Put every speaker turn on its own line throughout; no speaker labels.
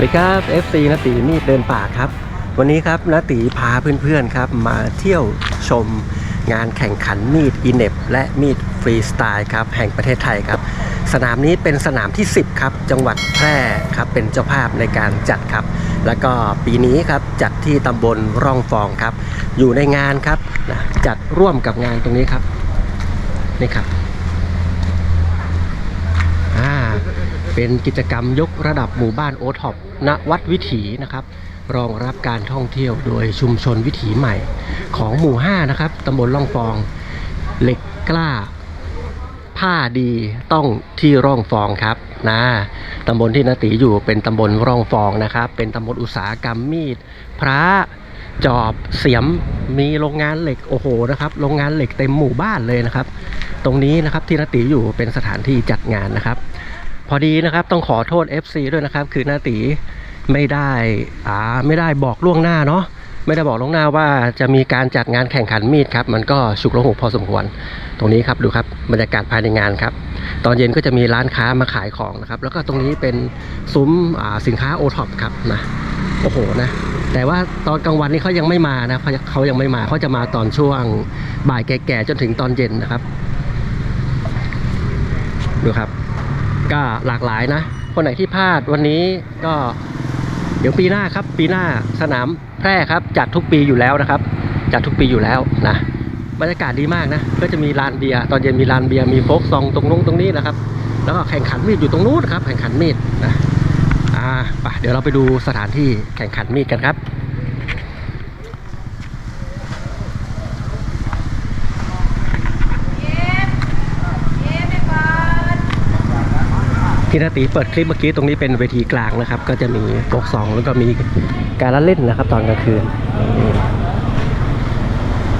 สวัสดีครับ FC นาตีมีดเดินป่าครับ วันนี้ครับนาตีพาเพื่อนๆครับมาเที่ยวชมงานแข่งขันมีดอินเนบและมีดฟรีสไตล์ครับแห่งประเทศไทยครับ สนามนี้เป็นสนามที่ 10 ครับ จังหวัดแพร่ครับเป็นเจ้าภาพในการจัดครับ แล้วก็ปีนี้ครับจัดที่ตำบลร่องฟองครับ อยู่ในงานครับนะจัดร่วมกับงานตรงนี้ครับนี่ครับ อ่า เป็นกิจกรรมยกระดับหมู่บ้านโอท็อปณวัดวิถีนะครับ รองรับการท่องเที่ยวโดยชุมชนวิถีใหม่ ของหมู่ 5 นะครับตำบลล่องฟอง เหล็กกล้า ผ้าดีต้องที่ร่องฟองครับนะตำบลที่นาตีอยู่เป็นตำบลร่องฟองนะครับ เป็นตำบลอุตสาหกรรมมีด พระจอบเสียมมีโรงงานเหล็กโอ้โหนะครับโรงงานเหล็กเต็มหมู่บ้านเลยนะครับ ตรงนี้นะครับที่นาตีอยู่เป็นสถานที่จัดงานนะครับ พอดีนะครับต้องขอโทษ FC ด้วยนะครับ คือนาตีไม่ได้อ่าไม่ได้บอกล่วงหน้าเนาะไม่ได้บอกล่วงหน้าว่าจะมีการจัดงานแข่งขันมีดครับ มันก็ฉุกละหุกพอสมควร ตรงนี้ครับดูครับบรรยากาศภายในงานครับ ตอนเย็นก็จะมีร้านค้ามาขายของนะครับ แล้วก็ตรงนี้เป็นซุ้มอ่าสินค้าโอท็อปครับนะโอ้โหนะแต่ว่าตอนกลางวันนี้เขายังไม่มานะเขาเขายังไม่มาเขาจะมาตอนช่วงบ่ายแก่ๆจนถึงตอนเย็นนะครับ ดูครับ ก็หลากหลายนะ คนไหนที่พลาดวันนี้ก็เดี๋ยวปีหน้าครับ ปีหน้าสนามแพร่ครับจัดทุกปีอยู่แล้วนะครับจัดทุกปีอยู่แล้วนะบรรยากาศดีมากนะ ก็จะมีลานเบียร์ตอนเย็นมีลานเบียร์มีโฟกซองตรงนู้นตรงนี้นะครับ แล้วก็แข่งขันมีดอยู่ตรงนู้นครับ แข่งขันมีดนะอ่าไปเดี๋ยวเราไปดูสถานที่แข่งขันมีดกันครับ พี่นาตีเปิดคลิปเมื่อกี้ตรงนี้เป็นเวทีกลางนะครับ ก็จะมีโฟกซองแล้วก็มีการละเล่นนะครับ ตอนกลางคืน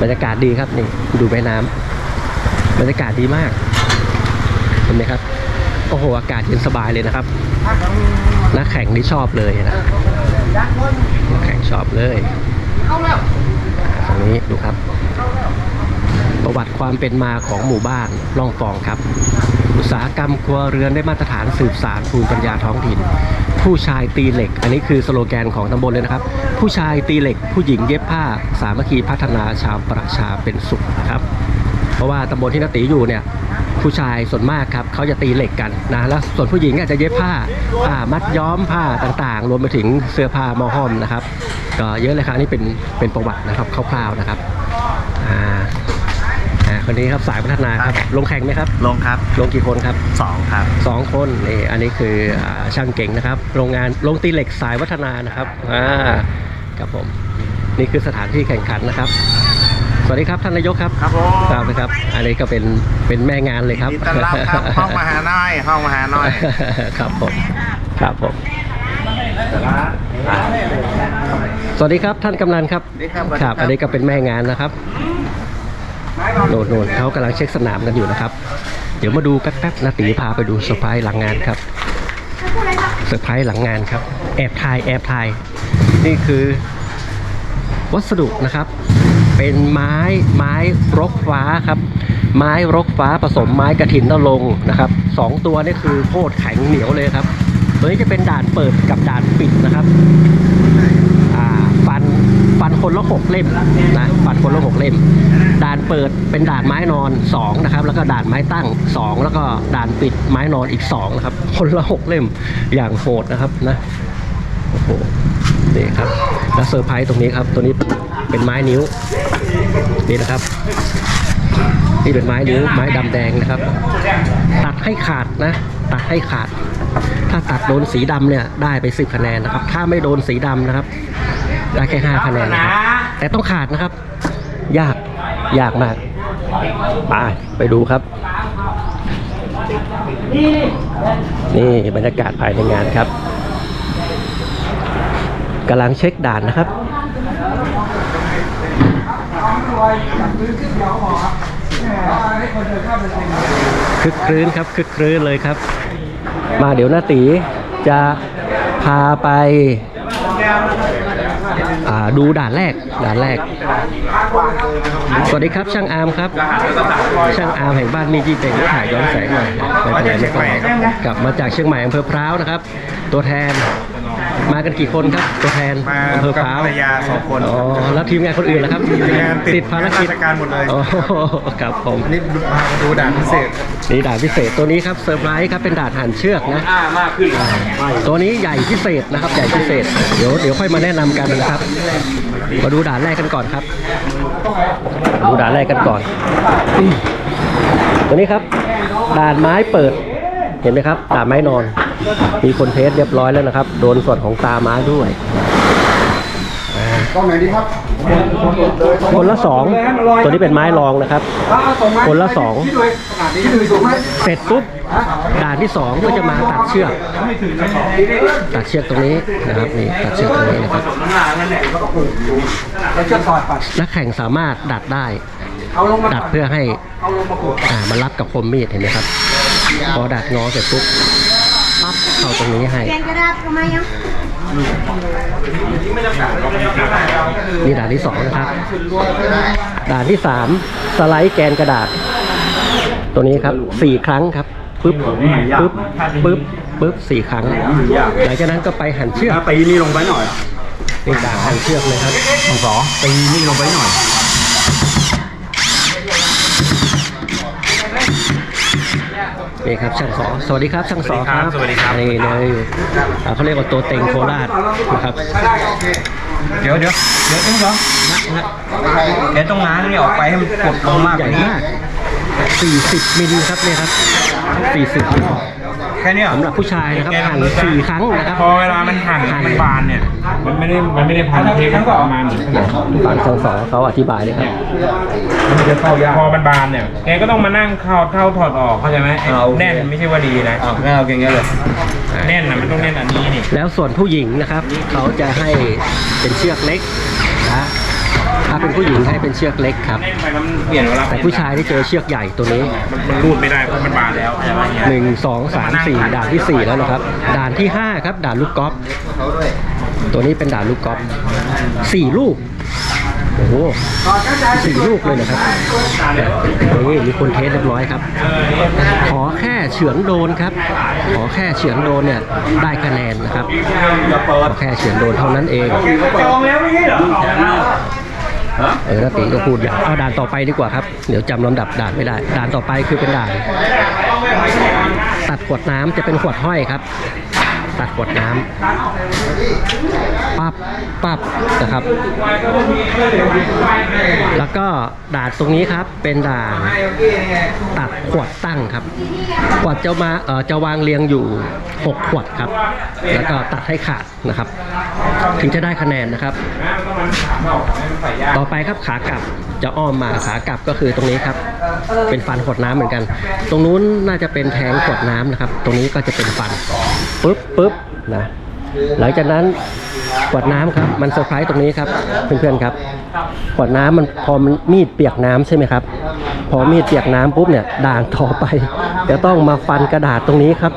บรรยากาศดีครับนี่ดูแม่น้ำบรรยากาศดีมากเห็นไหมครับโอ้โหอากาศเย็นสบายเลยนะครับนักแข่งนี่ชอบเลยนะนักแข่งชอบเลยตรงนี้ดูครับ ประวัติความเป็นมาของหมู่บ้านล่องฟองครับ อุตสาหกรรมครัวเรือนได้มาตรฐานสืบสารภูมิปัญญาท้องถิ่น ผู้ชายตีเหล็ก อันนี้คือสโลแกนของตำบลเลยนะครับ ผู้ชายตีเหล็ก ผู้หญิงเย็บผ้า สามัคคีพัฒนาชาวประชาเป็นสุขนะครับ เพราะว่าตำบลที่นาตีอยู่เนี่ยผู้ชายส่วนมากครับเขาจะตีเหล็กกันนะแล้วส่วนผู้หญิงอาจจะเย็บผ้าผ้ามัดย้อมผ้าต่างๆ รวมไปถึงเสื้อผ้ามอห้อมนะครับ ก็เยอะเลยครับนี่เป็นเป็นประวัตินะครับคร่าวๆนะครับอ่า อ่าคนนี้ครับสายพัฒนาครับ ลงแข่งไหมครับ
ลงครับ
ลงกี่คนครับ
สองครับ
สองคนนี่อันนี้คืออ่าช่างเก่งนะครับ โรงงานโรงตีเหล็กสายวัฒนานะครับอ่าครับผมนี่คือสถานที่แข่งขันนะครับ สวัสดีครับท่านนายกครับ
ครับผม
ครับนะครับ อันนี้ก็เป็นเป็นแม่งานเลยครับ
ยินดีต้อนรับครับ ห้องมหาน้อยห้องมหาน้อย
ครับผมครับผมสวัสดีครับท่านกำนันครับ
สวัสดีครับ
ครับ อันนี้ก็เป็นแม่งานนะครับ โน่นโน่นเขากำลังเช็คสนามกันอยู่นะครับ เดี๋ยวมาดูแป๊บนาตีพาไปดูเซอร์ไพรส์หลังงานครับเซอร์ไพรส์หลังงานครับ แอบถ่ายแอบถ่าย นี่คือ วัสดุนะครับ เป็นไม้ไม้รกฟ้าครับ ไม้รกฟ้าผสมไม้กระถินนรงนะครับสองตัวนี่คือโคตรแข็งเหนียวเลยครับตัวนี้จะเป็นด่านเปิดกับด่านปิดนะครับ คนละหกเล่มนะฟันคนละหกเล่ม ด่านเปิดเป็นด่านไม้นอนสองนะครับแล้วก็ด่านไม้ตั้งสองแล้วก็ด่านปิดไม้นอนอีกสองนะครับคนละหกเล่มอย่างโหดนะครับนะโอ้โหนี่ครับแล้วเซอร์ไพรส์ตรงนี้ครับ ตัวนี้เป็นไม้นิ้วนี่นะครับนี่เป็นไม้นิ้วไม้ดำแดงนะครับ ตัดให้ขาดนะตัดให้ขาด ถ้าตัดโดนสีดำเนี่ยได้ไปสิบคะแนนนะครับ ถ้าไม่โดนสีดำนะครับ ได้แค่ห้าคะแนนนะครับแต่ต้องขาดนะครับ ยากยากมากไปไปดูครับ นี่บรรยากาศภายในงานครับกำลังเช็คด่านนะครับคึกครื้นครับคึกครื้นเลยครับ มาเดี๋ยวหน้าตีจะพาไปอ่า ดูด่านแรกด่านแรก สวัสดีครับช่างอาร์มครับ ช่างอาร์มแห่งบ้านมีจีเป็นถ่ายย้อนแสงหน่อยไม่เป็นไรไม่กลับมาจากเชียงใหม่อำเภอพร้าวนะครับ ตัวแทน มากันกี่คนครับตัวแทน
มา
อำเภอ
กับ
พร้าว
ภรรยาสองคน
อ๋อแล้วทีมงานคนอื่นล่ะครับ
ทีมงานติด
ติดภารกิจ
ราชการหมดเลย
อ๋อครับผม
อันนี้มาดูด่านพิเศษ
นี่ด่านพิเศษตัวนี้ครับเซอร์ไพรส์ครับเป็นด่านหันเชือกนะตัวนี้ใหญ่พิเศษนะครับใหญ่พิเศษเดี๋ยวเดี๋ยวค่อยมาแนะนำกันนะครับ มาดูด่านแรกกันก่อนครับ ดูด่านแรกกันก่อนอืมตัวนี้ครับด่านไม้เปิดเห็นไหมครับด่านไม้นอน มีคนเทสเรียบร้อยแล้วนะครับ โดนส่วนของตาม้าด้วย
กล้องไหนดีครับ
คนละสองตัวนี้เป็นไม้รองนะครับ คนละสองเสร็จปุ๊บด่านที่สองก็จะมาตัดเชือกตัดเชือกตรงนี้นะครับนี่ตัดเชือกตรงนี้นะครับนักแข่งสามารถดัดได้ ดัดเพื่อให้อ่ามันรับกับคมมีดเห็นไหมครับ พอดัดงอเสร็จปุ๊บปั๊บ เข้าตรงนี้ให้
Yang gerak lumayan.
นี่ด่านที่สองนะครับ ด่านที่สามสไลด์แกนกระดาษ ตัวนี้ครับสี่ครั้งครับปึ๊บปึ๊บปึ๊บปึ๊บสี่ครั้ง หลังจากนั้นก็ไปหั่นเชือก
ตีนี่ลงไปหน่อย
นี่ด่านหั่นเชือกเลยครับ
สองสองตีนี่ลงไปหน่อย
นี่ครับช่างสอสวัสดีครับช่างสอครับ
สวัสดีครับ
นี่เลยอ่าเขาเรียกว่าตัวเต็งโคราชนะครับ
เดี๋ยวเดี๋ยวเดี๋ยวต้องสองนะนะแกต้องง้างนี่ออกไปให้มันกดลงมากก
ใหญ่
ว่านี้
มาก40มิลครับเนี่ยครับ40มิล
แค่เนี้ย
สำหรับผู้ชายนะครับหั่นสี่ครั้งนะครับ
พอเวลามันหั่นมันบานเนี่ย มันไม่ได้มันไม่ได้พันเทปประมาณเหมือนขนม
ฝั่งช่างสอเขาอธิบายเลยครับ
มันจะเข้ายากพอมันบานเนี่ยแกก็ต้องมานั่งเข้าเข้าถอดออกเข้าใจไหมไอ้แน่นไม่ใช่ว่าดีนะ
อ้าวงั้นเอาอย่างเงี้ยเลย
แน่นนะมันต้องแน่นอันนี้นี่
แล้วส่วนผู้หญิงนะครับเขาจะให้เป็นเชือกเล็กนะ ถ้าเป็นผู้หญิงให้เป็นเชือกเล็กครับ
แน่นไปแล้วมันเปลี่ยนเวลา
แต่ผู้ชายที่เจอเชือกใหญ่ตัวนี้
มันมันรูดไม่ได้เพราะมันบานแล้วอะไรเงี้ย
หนึ่งสองสามสี่ด่านที่สี่แล้วนะครับ ด่านที่ห้าครับ ด่านลูกกอล์ฟตัวนี้เป็นด่านลูกกอล์ฟสี่ลูกโอ้โหสี่ลูกเลยนะครับนี่มีคนเทสเรียบร้อยครับ ขอแค่เฉือนโดนครับ ขอแค่เฉือนโดนเนี่ยได้คะแนนนะครับ ขอแค่เฉือนโดนเท่านั้นเอง
จองแล้วไม่ใช่เอ
อติก็พูดอย่างเอาด่านต่อไปดีกว่าครับ เดี๋ยวจำลำดับด่านไม่ได้ ด่านต่อไปคือเป็นด่าน ตัดขวดน้ำจะเป็นขวดห้อยครับ ตัดขวดน้ำปั๊บปั๊บนะครับ แล้วก็ด่านตรงนี้ครับเป็นด่านตัดขวดตั้งครับ ขวดจะมาเอ่อจะวางเรียงอยู่ 6 ขวดครับ แล้วก็ตัดให้ขาดนะครับ ถึงจะได้คะแนนนะครับ ต่อไปครับขากลับจะอ้อมมาขากลับก็คือตรงนี้ครับ เป็นฟันขวดน้ำเหมือนกัน ตรงนู้นน่าจะเป็นแทงขวดน้ำนะครับ ตรงนี้ก็จะเป็นฟันปุ๊บปุ๊บนะหลังจากนั้นขวดน้ำครับ มันเซอร์ไพรส์ตรงนี้ครับเพื่อนๆครับขวดน้ำมันพอมันมีดเปียกน้ำใช่ไหมครับ พอมีดเปียกน้ำปุ๊บเนี่ยด่านต่อไปจะต้องมาฟันกระดาษตรงนี้ครับ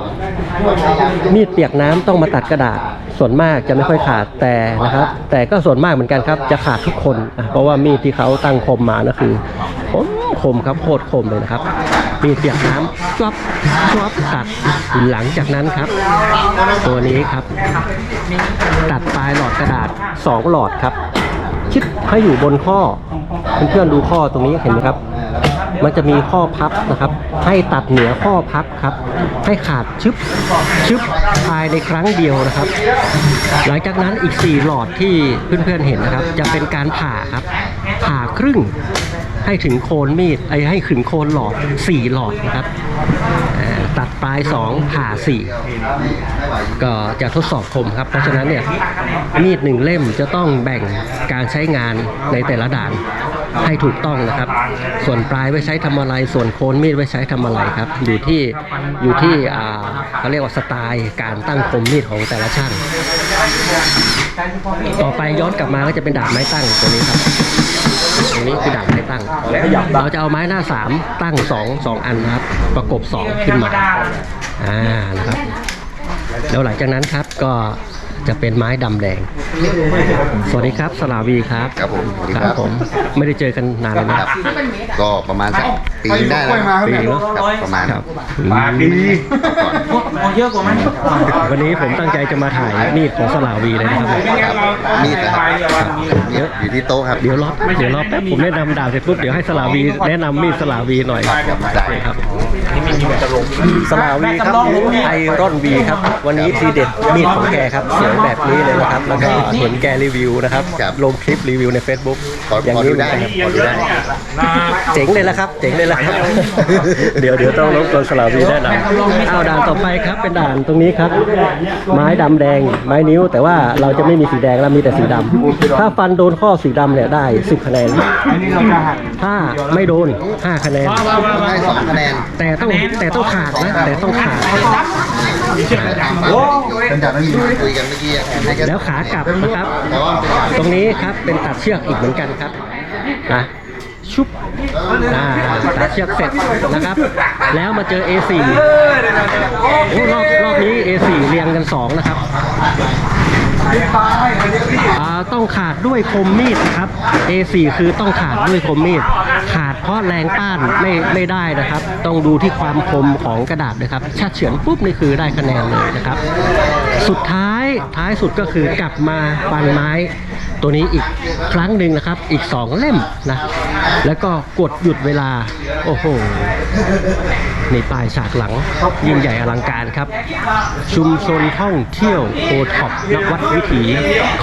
มีดเปียกน้ำต้องมาตัดกระดาษ ส่วนมากจะไม่ค่อยขาดแต่นะครับ แต่ก็ส่วนมากเหมือนกันครับ จะขาดทุกคน เพราะว่ามีดที่เขาตั้งคมมานะคือคมคมครับโคตรคมเลยนะครับ มีดเปียกน้ำจวบจวบตัดหลังจากนั้นครับ ตัวนี้ครับ ตัดปลายหลอดกระดาษสองหลอดครับ ชิดให้อยู่บนข้อเพื่อนๆดูข้อตรงนี้เห็นไหมครับ มันจะมีข้อพับนะครับ ให้ตัดเหนือข้อพับครับ ให้ขาดชึบชึบภายในครั้งเดียวนะครับ หลังจากนั้นอีก 4 หลอดที่เพื่อนๆเห็นนะครับ จะเป็นการผ่าครับ ผ่าครึ่งให้ถึงโคนมีดไอ้ให้ถึงโคนหลอด 4 หลอดนะครับตัดปลาย 2 ผ่า 4 ก็จะทดสอบคมครับ เพราะฉะนั้นเนี่ยมีดหนึ่งเล่มจะต้องแบ่งการใช้งานในแต่ละด่าน ให้ถูกต้องนะครับ ส่วนปลายไว้ใช้ทำอะไร ส่วนโคนมีดไว้ใช้ทำอะไรครับ อยู่ที่อยู่ที่เขาเรียกว่าสไตล์การตั้งคมมีดของแต่ละช่าง ต่อไปย้อนกลับมาก็จะเป็นดาบไม้ตั้งตัวนี้ครับตรงนี้คือดาบไม้ตั้งเราจะเอาไม้หน้าสามตั้งสองสองอันนะครับ ประกบสองขึ้นมาอ่านะครับแล้วหลังจากนั้นครับก็ จะเป็นไม้ดำแดง สวัสดีครับสลาวีครับ
ครับผมสวัสดี
ค
ครั
รับบผมไม่ได้เจอกันนานเลย
ค
นะ
รับก็ประมาณสักปีนึงได้แล้ว
ปีเนาะ
ครับประมาณ
ครับ
ปากดี
เยอะกว่ามัน
วันนี้ผมตั้งใจจะมาถ่ายมีดของสลาวีเลยนะครับ
ไม่งั้นเรา
มีดนะครับ
ไปเดี๋ยววันนี้
นี่อยู่ที่โต๊ะครับ
เดี๋ยวรอเดี๋ยวรอแป๊บผมแนะนำดาบเสร็จปุ๊บเดี๋ยวให้สลาวีแนะนำมีดสลาวีหน่อย
ได้
ครับ สลาวีครับไอรอนวีครับ วันนี้ทีเด็ดมีดของแกครับสวยแบบนี้เลยนะครับ แล้วก็เห็นแกรีวิวนะครับลงคลิปรีวิวใน Facebook
ขอ
อย่าง
ขอ
นี้
ดู
เหมือน
ได้
กัน
ขอดูได้
เจ๋งเลยละครับ เจ๋งเลยละครับ เดี๋ยวเดี๋ยวต้องรบกวนสลาวีแนะนำเอาด่านต่อไปครับ เป็นด่านตรงนี้ครับ ไม้ดำแดง ไม้นิ้ว แต่ว่าเราจะไม่มีสีแดงแล้วมีแต่สีดำถ้าฟันโดนข้อสีดำเนี่ยได้ 10 คะแนน ถ้าไม่โดน 5 คะแนน
ให้สองคะแนน
แต่ต้องแต่ต้องขาดนะ แต่ต้องขาด
ถามฟังเป็นจากนั้นมีคุยกันเมื่อกี้อะให้กัน
แล้วขากลับนะครับ
แต่ว่าเป็นการ
ตรงนี้ครับเป็นตัดเชือกอีกเหมือนกันครับนะชุบอ่าตัดเชือกเสร็จนะครับ แล้วมาเจอ A4 โอ้รอบรอบนี้ A4 เรียงกัน 2 นะครับต้องขาดด้วยคมมีดนะครับ A4 คือต้องขาดด้วยคมมีด ขาดเพราะแรงต้านไม่ไม่ได้นะครับ ต้องดูที่ความคมของกระดาษนะครับถ้าเฉือนปุ๊บนี่คือได้คะแนนเลยนะครับ สุดท้ายท้ายสุดก็คือกลับมาปันไม้ ตัวนี้อีกครั้งหนึ่งนะครับ อีก 2 เล่มนะ แล้วก็กดหยุดเวลา โอ้โหนี่ป้ายฉากหลังยิ่งใหญ่อลังการครับ ชุมชนท่องเที่ยวโอท็อปนวัดวิถี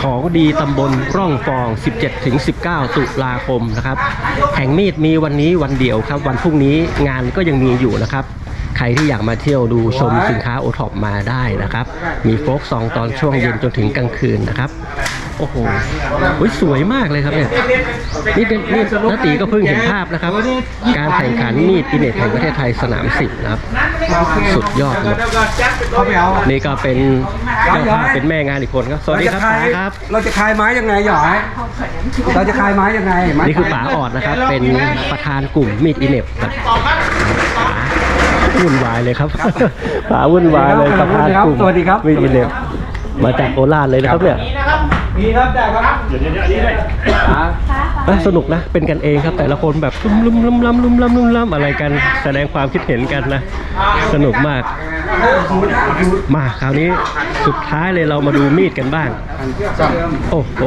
ของดีตำบลร่องฟอง 17-19 ตุลาคมนะครับ แห่งมีดมีวันนี้วันเดียวครับ วันพรุ่งนี้งานก็ยังมีอยู่นะครับใครที่อยากมาเที่ยวดูชมสินค้าโอท็อปมาได้นะครับ มีโฟกซองตอนช่วงเย็นจนถึงกลางคืนนะครับ โอ้โหอุ๊ยสวยมากเลยครับเนี่ยนี่เป็นนี่นตีก็เพิ่งเห็นภาพนะครับ การแข่งขันมีดอินเน็ตแห่งประเทศไทยสนามสิบนะครับ สุดยอดเลยนี่ก็เป็นเจ้าภาพเป็นแม่งานอีกคนครับ สวัสดีครับป๋าครับ
เราจะคลายไม้ยังไงหยอยเราจะคลายไม้ยังไงไม้
นี่คือป๋าออดนะครับ เป็นประธานกลุ่มมีดอินเน็ตครับป๋าวุ่นวายเลยครับป๋าวุ่นวายเลยประธานกลุ่ม
สวัสดีครับ
มีดอินเน็ตมาจากโคราชเลยนะครับเนี่ย
มีครับได้ครับ
เอ้ยสนุกนะ เป็นกันเองครับ แต่ละคนแบบลุ่มลุ่มลุ่มล้ำลุ่มล้ำลุ่มล้ำอะไรกัน แสดงความคิดเห็นกันนะ สนุกมาก มาคราวนี้สุดท้ายเลยเรามาดูมีดกันบ้าง โอ้โห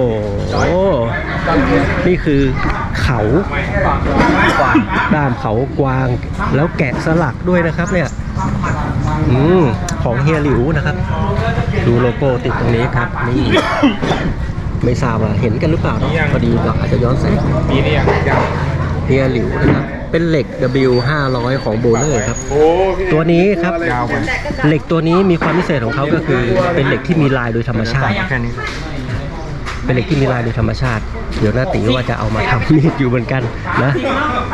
นี่คือเขาด้ามเขากวาง แล้วแกะสลักด้วยนะครับเนี่ย อืม ของเฮียหลิวนะครับ ดูโลโก้ติดตรงนี้ครับนี่ไม่ทราบว่าเห็นกันหรือเปล่าเนอะพอดีเราอาจจะย้อนแสง
มีเรียงยัง
เฮียหลิวนะครับเป็นเหล็ก W 500ของโบเลอร์ครับ
โอ้พี่
ตัวนี้ครับเหล็กตัวนี้มีความพิเศษของเขาก็คือ เป็นเหล็กที่มีลายโดยธรรมชาติ
แค่นี้
เป็นเหล็กที่มีลายโดยธรรมชาติ เดี๋ยวหน้าตีว่าจะเอามาทำมีดอยู่เหมือนกันนะ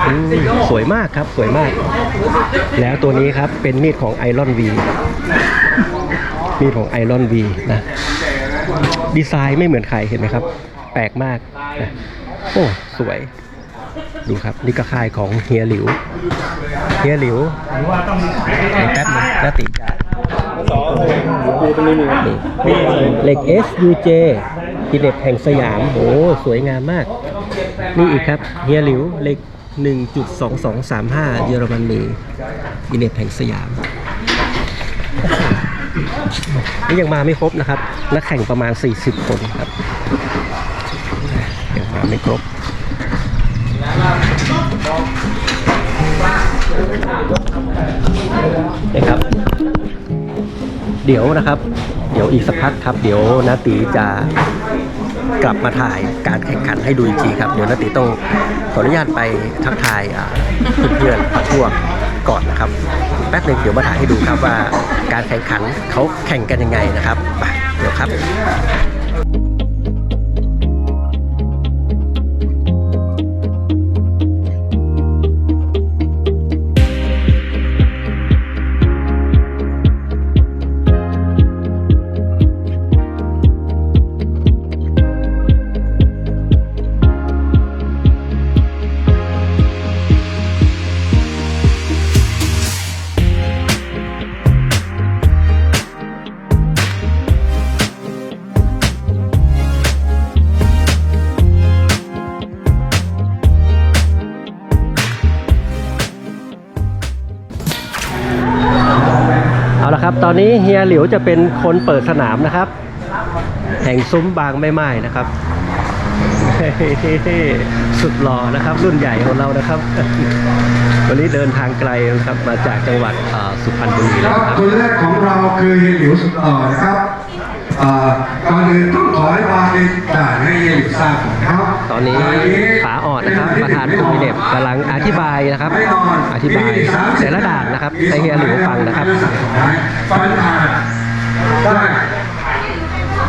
อืมสวยมากครับสวยมาก แล้วตัวนี้ครับเป็นมีดของไอรอนวี มีดของไอรอนวีนะดีไซน์ไม่เหมือนใครเห็นไหมครับ แปลกมากนะโอ้ สวย ดูครับ นี่ก็ค่ายของเฮียหลิว เฮียหลิวแป๊บนึงหน้าติจะเหล็ก SUJ กิเน็ตแห่งสยามโอ้สวยงามมาก นี่อีกครับ เฮียหลิวเหล็ก1.2235 เยอรมนีกิเน็ตแห่งสยาม นี่ยังมาไม่ครบนะครับ นักแข่งประมาณ 40 คนครับยังมาไม่ครบนะครับ เดี๋ยวนะครับ เดี๋ยวอีกสักพักครับ เดี๋ยวนาตีจะกลับมาถ่ายการแข่งขันให้ดูอีกทีครับ เดี๋ยวนาตีต้องขออนุญาตไปทักทายเพื่อนๆพักพวกก่อนนะครับ แป๊บหนึงเดี๋ยวมาถ่ายให้ดูครับว่าการแข่งขันเขาแข่งกันยังไงนะครับไปเดี๋ยวครับ นนี้เฮียหลิวจะเป็นคนเปิดสนามนะครับ แห่งซุ้มบางไม่ไม้นะครับ สุดหล่อนะครับ รุ่นใหญ่ของเรานะครับ วันนี้เดินทางไกลนะครับมาจากจังหวัดสุพรรณบุรี
ค
เลย
รับ
นะครับ
คนแรกของเราคือเฮียหลิวสุดหล่อนะครับ ก่อนอื่นต้องขอให้วางในด่านให้เฮียหลิวทราบก่อนนะครับ
ตอนนี้ป๋าออดนะครับประธานกลุ่มเด็บกำลังอธิบายนะครับ อธิบายแต่ละด่านนะครับให้เฮียหลิวฟังนะครับ
ฟันผ่านได้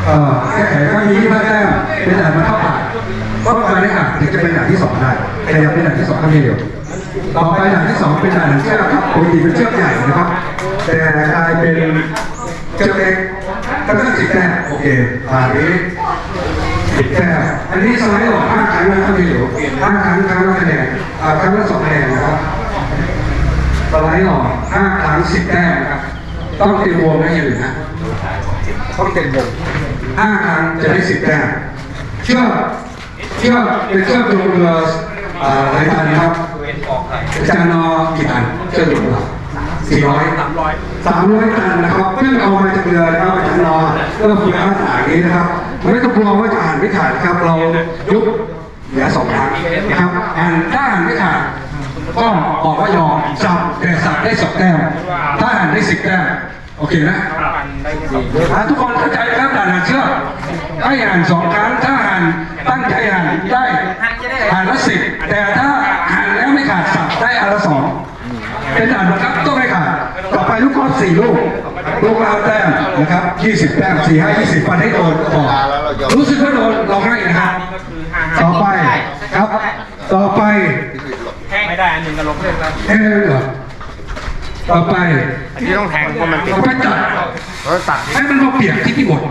เอ่อแก้ไขข้อนี้ถ้าแก้มเป็นด่านมันเข้าผ่านก็ไปได้อะถึงจะเป็นด่านที่สองได้ขยับเป็นด่านที่สองข้างเดียวต่อไปด่านที่สองเป็นด่านเชือกครับปกติเป็นเชือกใหญ่นะครับ แต่กลายเป็นเชือกเล็ก ก็ต้องสิบแต้มโอเคผ่านนี้สิบแต้มอันนี้สไลด์ออกห้าครั้งนะครับพี่หลิวห้าครั้งครั้งละคะแนนอ่าครั้งละสองคะแนนนะครับสไลด์ออกห้าครั้งสิบแต้มนะครับต้องเต็มวงนะอย่าลืมนะต้องเต็มวงห้าครั้งจะได้สิบแต้มเชือกเชือกเป็นเชือกลงเรืออ่าหลายตันนะครับอาจารย์นอกี่ตันเชื่ออยู่ครับสี่ร้อยสามร้อยสามร้อยตันนะครับเพิ่งเอามาจากเรือนะครับ อาจารย์นอกาษาอย่างนี้นะครับไม่ต้องกลัวว่าจะอ่านไม่ขาดครับ เรายุบเหลือสองครั้งนะครับอ่านถ้าอ่านไม่ขาดก็บอกว่ายอมสับแต่สับได้สองแต้มถ้าอ่านได้สิบแต้มโอเคนะทุกคนเข้าใจครับด่านอ่านเชื่อให้อ่านสองครั้งถ้าอ่านตั้งใจอ่านได้อ่านละสิบแต่ถ้าอ่านแล้วไม่ขาดสับได้อ่านละสองเป็นด่านนะครับต้องไม่ขาดต่อไปลูกกอล์ฟสี่ลูก ลูกละเอาแต้มนะครับยี่สิบแต้มสี่ห้ายี่สิบฟันให้โดนก็พอรู้สึกว่าโดนเราให้นะครับต่อไปครับ ต่อไป
ไม่ได้อันหนึ่งก็ลบเล่นแล้ว
แทงเหรอต่อไป
อันนี้ต้องแทงเพราะมันติด
ต่อไปตัด
เราตัด
ให้มันมาเปียกที่ที่หมด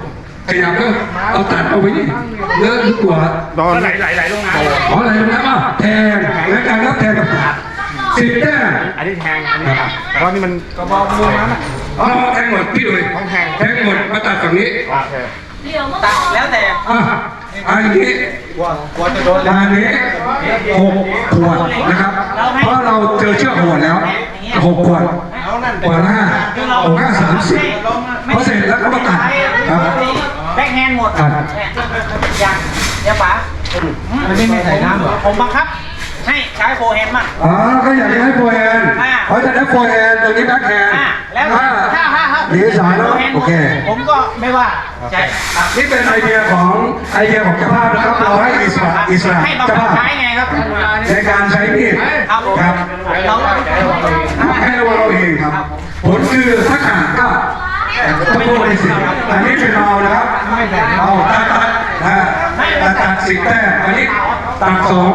ขยับก็เอาตัดเอาไว้นี่เยอะดีกว่า
โดน
ไหลไหลไหลลงน้
ขออะไรนะว่าแทงและการรับแทงกับตัด สิบแต้มำ
อันนี้แทง อันนี้
แต่ว่านี่มัน
กระบอกมือนั้น
เอาแทงหมดพี่เลยแทงแทงหมดมาตัดฝั่งนี้
ตัดแล้วแต่
อะอันนี้อันนี้หกขวดนะครับ เพราะเราเจอเชือกหัวแล้วหกขวดขวดละห้าหกห้าสามสิบพอเสร็จแล้วก็มาตัดครับ
แบ็คแฮนด์หมด
ตัด
อย่างอย่าป๋ามันไม่ไม่ใส่น้ำหรอผมบังคับ ให้ใช้โฟร์แฮนด์มั่ง
อ๋อก็อยากจะให้โฟร์แฮนด์
อ่า
เพราะจะได้โฟร์แฮนด์ตรงนี้แบ็คแฮนด์
อ่าแล้ว
ถ้า
ถ้าถ้าถ้า
หนีสายแล้วโอเค
ผมก็ไม่ว่าใช่ครับ
นี่เป็นไอเดียของไอเดียของเจ้าภาพนะครับ เราให้อิสระอิสระ
ให้บัง
เจ้า
คับ
ภาพ
ใช้ไงครับ
ในการใช้มีด
ครับผม
ครับ
เรา
ให้ระวังเราเองครับ ผลคือถ้าขาดก็ต้องพูดในสิอันนี้เป็นเรานะครับเอาตัดตัดนะตัดตัดสิบแต้มอันนี้ตัดสอง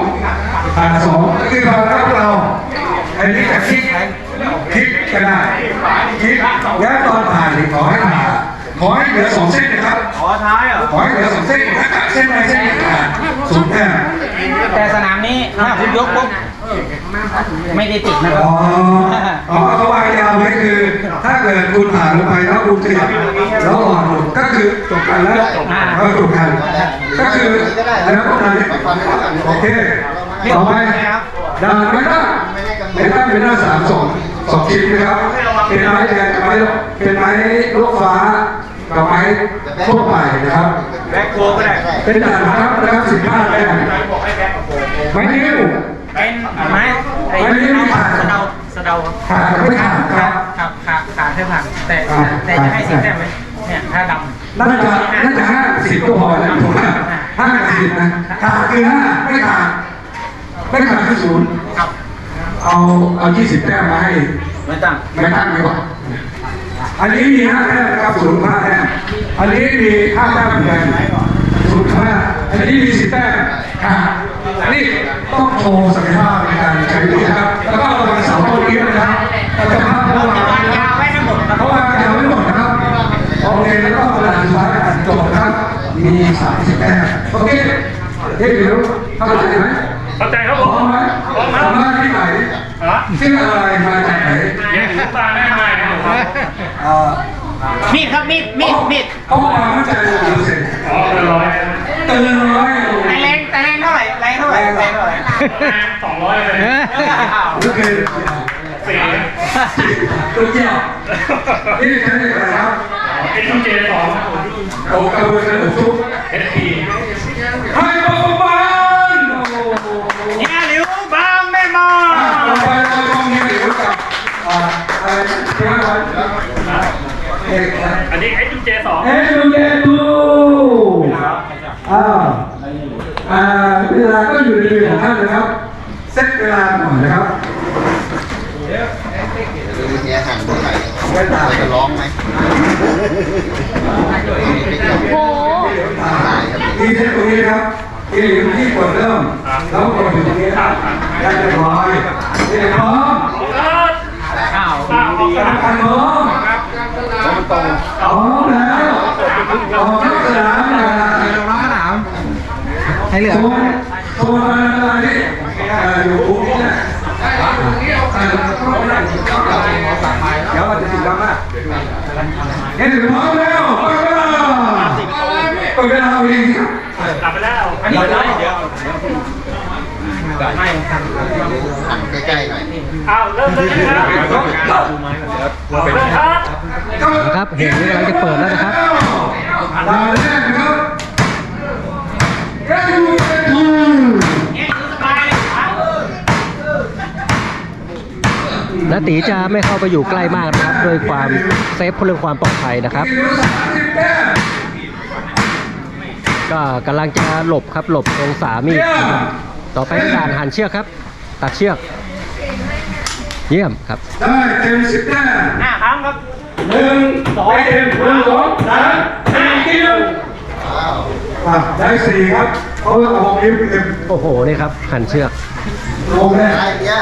ตัดสองคือเราครับเรา อันนี้จะคิดคิดก็ได้คิดแล้วตอนผ่านนี่ขอให้ผ่านขอให้เหลือสองเส้นนะครับ
ขอท้ายเหรอ
ขอให้เหลือสองเส้นถ้าขาดเส้นใดเส้นหนึ่งขาดสูงแต้ม
แต่สนามนี้ถ้าคุณยกปุ๊บไม่ได้ติดนะครั
อ๋
บ
ออ๋อเขาวางยาวไว้คือ ถ้าเกิดคุณผ่านลงไปแล้วคุณขยับแล้วอ่อนหมดก็คือจบกันแล้วก็จบกันก็คือแล้วก็นั้นโอเค ต่อไปด่านไม่ตั้งไม่ตั้งเป็นหน้าสามสองสองชิ้นนะครับ เป็นไม้แดงกับไม้เป็นไม้ลูกฟ้ากับไม้ทั่วไปนะครับ
แบ็คโคก็ได้
เป็นด่านนะครับนะครับสิบห้าแต้มไม้นิ้ว
เป็นไม้ไอ้
ไม่ได้ไม่ขาด
สะเดาสะเดาครับ
ขาดไม่ขาดครับ
ครับขาขาแค่ผ่านแต่
อ่า
แต่จะให้สิบแต้มไหมเนี่ยถ้าดำ
น่าจะน่าจะห้าสิบก็พอแล้วผมว่าห้าสิบนะขาดคือห้าไม่ขาด ไม่ขาดคือศูนย์
ครับ
เอาเอายี่สิบแต้มมาให้
ไม่ตั้ง
ไม่ตั้งดีกว่าอันนี้มีห้าแต้มนะครับศูนย์ห้าแต้มอันนี้มีห้าแต้มเหมือนกันศูนย์ห้าอันนี้มีสิบแต้มขาดอันนี้ต้องโชว์ศักยภาพในการใช้ดีนะครับ แล้วก็ระวังเสาต้นนี้นะครับศักยภาพระวัง
วางยาวไว้ทั้งหมดครับ
เพราะว่ายาวไม่หมดนะครับโอเคแล้วก็เวลาสุดท้ายการจบนะครับมีสามสิบแต้มโอเคเฮ้ยเดี๋ยวเข้าใจไหม
เข้าใจครับ
พ
ผ
ร้อ
ม
มไหม
พร้อมครับ
มาที่ไหน
ฮะ
ชื่ออะไรมาจากไหน
ยังถึงตาแม่ใหม่ครับ
เอ่อ
มีดครับมีดมีดมีด
เขาบอกว่ามั่นใจในตัวเสร็จ
อ๋อเป็นร้อย
เตือนร้อย
แต่แรงแต่แรงเท่าไหร่แรงเท่าไหร่แรงเท่าไหร่
สองร้อยเลย
โอเคลูกเจ้านี่ใช้อะไรครับเอ็นเจสองโอ้กระบวนการทุกเอสพี กับอ่าอะไรเจ้าวันเอกนะ
อันนี้ไอ้จุเจสอง
เอ็นเจทูอ่าอ่าเวลาก็อยู่ในมือของท่านนะครับเซ็ตเวลาหน่อยนะครับ
เฮียหั่นเท่าไหร่เราจะร้องไหม
โห
ตายครับ
ทีเซตตรงนี้นะครับ ทีหลิวที่กดเริ่มแล้วกดอยู่ตรงนี้ครับได้เรียบร้อยเรียบร้อย
อ้าว
อันน้องอ๋อแล้วออกนอกสนามนะ
ลงน้ำสนามให้เหลือ
โซนโซนอะไรนี่อยู่ตรงนี้นะอ่าเดี๋ยวมันจะถึงแล้วนะเห็นพร้อมแล้วไปเวลาไปเวลาเอ งครับ
อันนี้ได้เดี๋ยว
หั่นใกล้ๆหน่อย
นะครับเห็นกำลังจะเปิดแล้วนะครับ
ดาแรกนะครับแกยูเอทู
นาตีจะไม่เข้าไปอยู่ใกล้มากนะครับด้วยความเซฟเรื่องความปลอดภัยนะครับ
ทีมสามสิบแต้ม
ก็กำลังจะหลบครับหลบตรงสามีดนะครับต่อไปด่านหันเชือกครับ ตัดเชือก เยี่ยมครับ
ได้เต็มสิบแต้ม
ห้าครั้งครับ
หนึ่งสองเต็มหนึ่งสองสามสี่คิวอะได้สี่ครับเพราะว่าหกนิ้วเต็ม
โอ้โหนี่ครับหันเชือก
ลงแน่
ได้เฮีย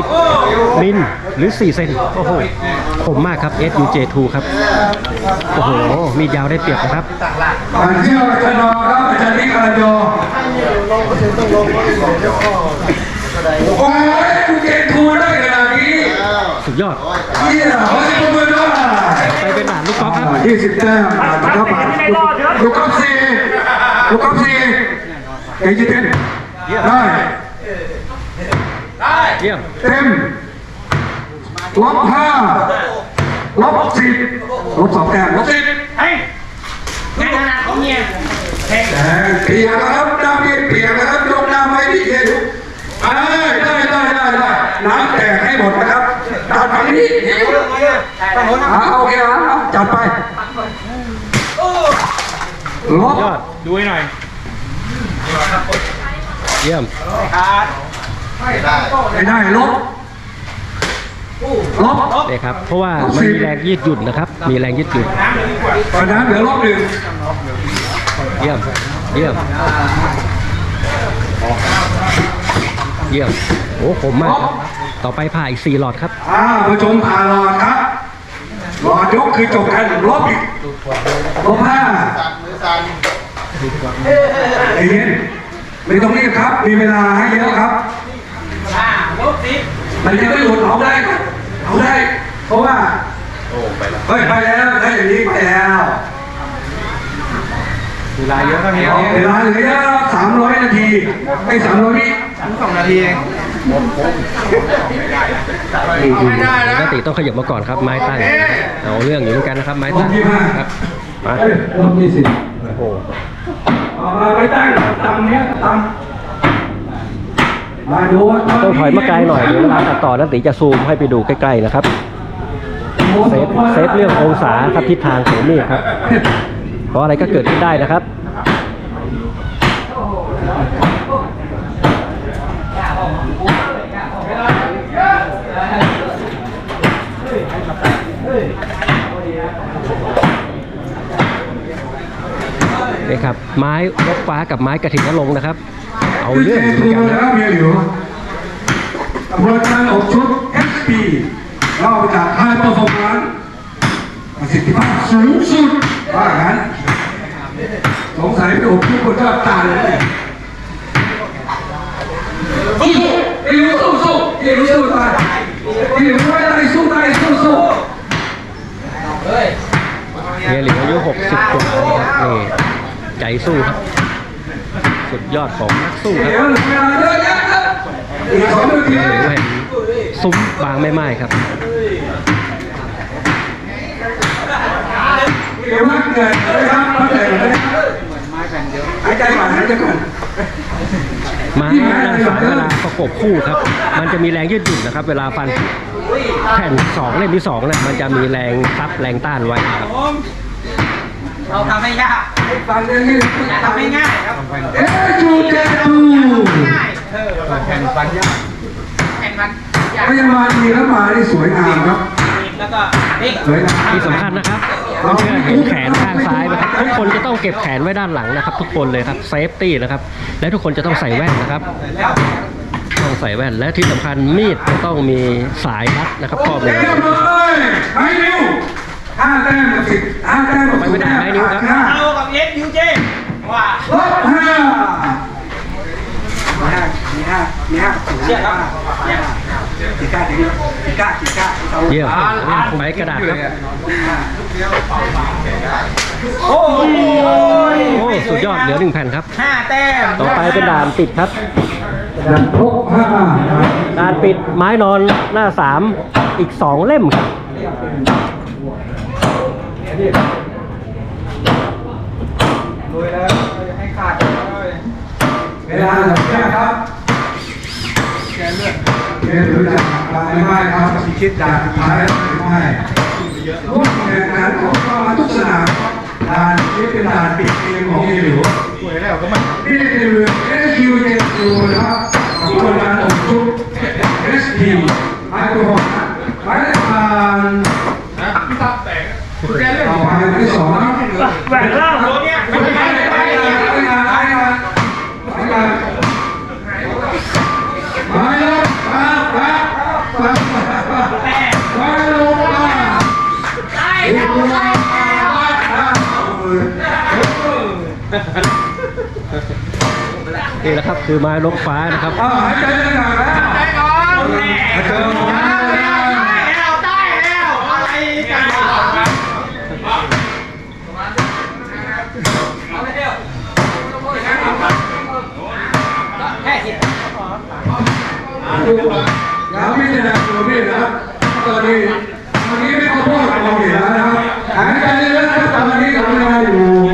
40 มิลหรือ 4 เซนโอ้โหผมมากครับ SUJ2 ครับ โอ้โห มีดยาวได้เปรียบนะครับ
ผ่านเที่ยวอาจารย์นอ ครับอาจารย์นิกอาจารย์โอ้ยกูเก่งทูได้ขนาดนี้
สุดยอด
เฮียขอเสียงปรบมือด้วย
ไปเป็นด่านลูกกอล์ฟครับ
ยี่สิบแต้มผ่านนะครับผ่านลูกกอล์ฟสี่ลูกกอล์ฟสี่เอจิเต็นได้
เยี่ยม
เต็มลบห้าลบสิบลบสองแต้มลบสิบ
เฮ้ยงานขนาดของเมีย
แต่ เปียกนะครับน้ำนี่เปียกนะครับยกน้ำไว้ที่เย็นได้ได้ได้ได้ได้น้ำแตกให้หมดนะครับจัดไปนี่เอาโอเคเอาจัดไปลบ
ยอด
ดูให้หน่อย
เยี่ยม
ไม่ได้
ไม่ได้ลบลบ
นี่ครับ เพราะว่ามันมีแรงยืดหยุ่นนะครับ มีแรงยืดหยุ่น
ตอนนั้นเหลือลบหนึ่ง
เยี่ยม เยี่ยม เยี่ยม โอ้ผมมากครับต่อไปผ่าอีก4หลอดครับ
อ่าผู้ชมผ่าหลอดครับ หลอดยกคือจบกันลบอีกลบห้า
สั่นมือสั่น
ใจเย็นไม่ต้องรีบครับ มีเวลาให้เยอะครับ
อ่าลบสิบ
มันจะไม่หลุดเอาได้เอาได้ เพราะว่า โอ้ ไปแล้ว เฮ้ย ไปแล้วได้อย่างนี้ไปแล้ว
เวลาเยอะเท่านี้
เวลาเหลือเยอะสามร้อยนาทีไอ้สามร้อยวิ
สองนาทีเอง
ไม่ได้นะปกติต้องขยับมาก่อนครับไม้ตั้งเอาเรื่องอยู่เหมือนกันนะครับไม้
ล
ตั้
บ
ง
ยี่ห้า
ครับมา
เอ้ยลบยี่สิบ
โอ้โห
เอามาไปตั้งตำเนี้ยตำมาดูว่า
ต้องถอยมาไกลหน่อยเดี๋ยวเวลาตัดต่อนันติจะซูมให้ไปดูใกล้ๆนะครับเซฟเซฟเรื่ององศาครับทิศทางของมีดครับ เพราะอะไรก็เกิดขึ้นได้นะครับนี่ครับ ไม้รบฟ้ากับไม้กระถิ่นนรงนะครับ เอาเรื่องเหมือนกันนะ
เมียหลิวกระบวนการอบชุด SP เราจากค่ายเปอร์ฟอร์มานซ์ประสิทธิภาพสูงสุดว่างั้น สงสัยไปอบชุดบนยอดตาเลยสู้สู้ไอ้หลิวสู้สู้ไอ้หลิวสู้ตายไอ้หลิวไม่ได้สู้ได้สู้สู้
เฮียหลิวอายุ60กว่านะครับนี่ใจสู้ครับ สุดยอดของนักสู้
เดี๋
ค
ยว
รับ
เหลือเวลาเยอะแยะครับอีกสองนาที
หลิวแห่งซุ้มบางแม่ไม้ครับ
เดี๋ยวพักเหนื่อยนะครับพักเหนื่อยก่อนนะครับ หายใจก่อนหายใจก่อน
ม้าด้านซ้ายเวลาประกบคู่ครับ มันจะมีแรงยืดหยุ่นนะครับ เวลาฟันแผ่นสองเล่มที่สองเนี่ยมันจะมีแรงซับแรงต้านไว้ครับ
เราทำให้ยาก
ฟังเรื่องนี้
ทำให้ง่ายครับ
เอ๊ะจูเจตู
ง่ายเออแข่งฟันยากแข่งฟันยาก
พยาบาลดีแล้วมาที่สวยงามครับ
แล้วก็นี่
สวยงาม
ที่สำคัญนะครับ เพื่อนๆเห็นแขนข้างซ้ายไหมครับทุกคนจะต้องเก็บแขนไว้ด้านหลังนะครับ ทุกคนเลยครับเซฟตี้นะครับ และทุกคนจะต้องใส่แว่นนะครับต้องใส่แว่นและที่สำคัญมีดจะต้องมีสายรัดนะครับครอบเล
เอ๊ะ
ย
จบเลยไม้นิ้วห้าแต้มกับสิบห้าแต้มกับ
ไปไม่ได้ไม้นิ้วครับ
ห้า
เอากับเอฟยูเจว่า
ลบห้ามีห้ามีห้ามีห้า
เชื่อครับเนี่ย
กี่ก้ากี่กี่ก้ากีก้า
เยี่ยมไปกระดาษครับ
โอ้โห
โอ้สุดยอดเหลือหนึ่งแผ่นครับ
ห้าแต้ม
ต่อไปเป็นด่านปิดครับ
ดันพกห้านะครับ
ด่านปิดไม้นอนหน้าสามอีกสองเล่มครับ
เวลาเลือแค่ครับแกเลือด แกเหลือจากลายไม้ครับพิชิด่านสุดท้ายไม้ร่วมแข่งขันของก็มาทุกสนามด่านนี้เป็นด่านปิดเกมของเอหลิวนี่คือเอสคิวเจนูนะครับขบวนการอบชุบเอสพีไมโครโฟนหมายเลขผ่านต่อไปที่สองครับ
แหวนล่างตัวเนี้ย
นี่แห
ละครับคือไม้ลกฟ้านะครับ
เอาหายใจจะหนักแล้วหายใจก่อนหายใจก่อน
อะไรกัน
อย่าไม่จะหนักตัวพี่นะตอนนี้ตอนนี้ไม่ขอโทษกองเสียนะครับหายใจเลยนะครับตอนนี้ทำงานอยู่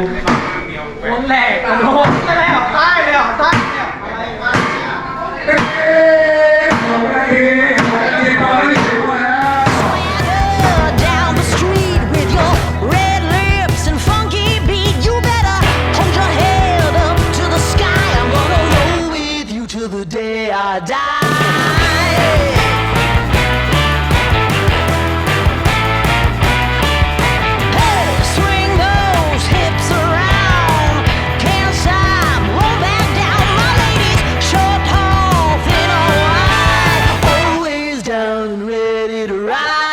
ready to ride.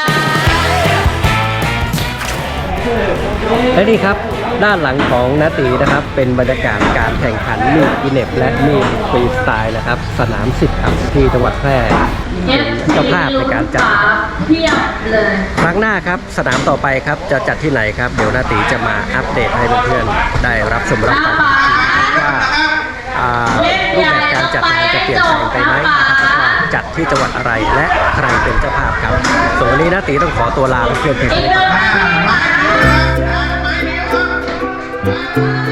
และนี่ครับด้านหลังของนาตีนะครับ เป็นบรรยากาศการแข่งขันมีดอินเนบและมีดฟรีสไตล์นะครับ สนามสิบครับที่จังหวัดแพร่เป็นเจ้าภาพในการจัด
เพียบเลย
ครั้งหน้าครับสนามต่อไปครับจะจัดที่ไหนครับ เดี๋ยวนาตีจะมาอัปเดตให้เพื่อนๆได้รับชมรับฟังว่าอ่ารูปแบบการจัดงานจะเปลี่ยนแปลงไปไหมนะครับแล้วก็ จัดที่จังหวัดอะไรและใครเป็นเจ้าภาพครับส่วนวันนี้นาตีต้องขอตัวลาเพื่อนๆเพียงเท่านี้ครับ